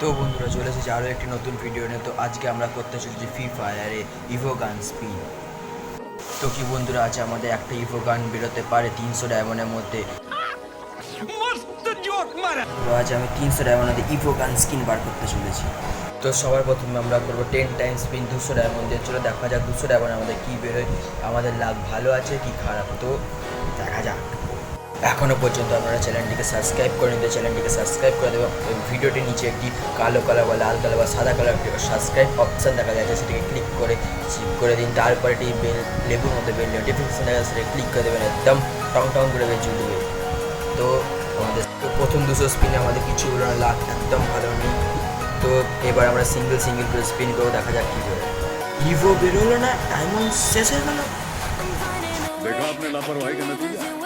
তো বন্ধুরা চলে এসেছি আরও একটি নতুন ভিডিও নিয়ে। তো আজকে আমরা করতে চলেছি ফ্রি ফায়ারে ইভো গান স্পিন তো কি বন্ধুরা আছে আমাদের একটা ইভো গান বেরোতে পারে তিনশো ডায়মন্ডের মধ্যে। তো আজ আমি তিনশো ডায়মন্ডের ইভো গান স্কিন বার করতে চলেছি। তো সবার প্রথমে আমরা করব টেন টাইম স্পিন দুশো ডায়মন্ড দিয়ে। চলো দেখা যাক দুশো ডায়মন্ড আমাদের কী বেরোয়। আমাদের লাভ ভালো আছে কি খারাপ? তো দেখা এখনও পর্যন্ত আপনারা চ্যানেলটিকে সাবস্ক্রাইব করে নিতে চ্যানেলটিকে সাবস্ক্রাইব করে দেবেন। ভিডিওটি নিচে একটি কালো কালার বা লাল কালার বা সাদা কালার সাবস্ক্রাইব অপশান দেখা যাচ্ছে, সেটিকে ক্লিক করে করে দিন। তারপরে একটি বেল লেবুর মধ্যে বেল নোটিফিকেশান দেখা সেটা ক্লিক করে দেবেন, একদম টং টং করে বেল দেবে তো আমাদের প্রথম দুশো স্পিনে আমাদের কিছু হলো না লাভ একদম ভালো নেই। তো এবার আমরা সিঙ্গেল সিঙ্গেল করে স্পিন করে দেখা যাক কী করে। ইভো বেরোলো না ডায়মন্ড শেষ হয়ে গেল। দেখো কেন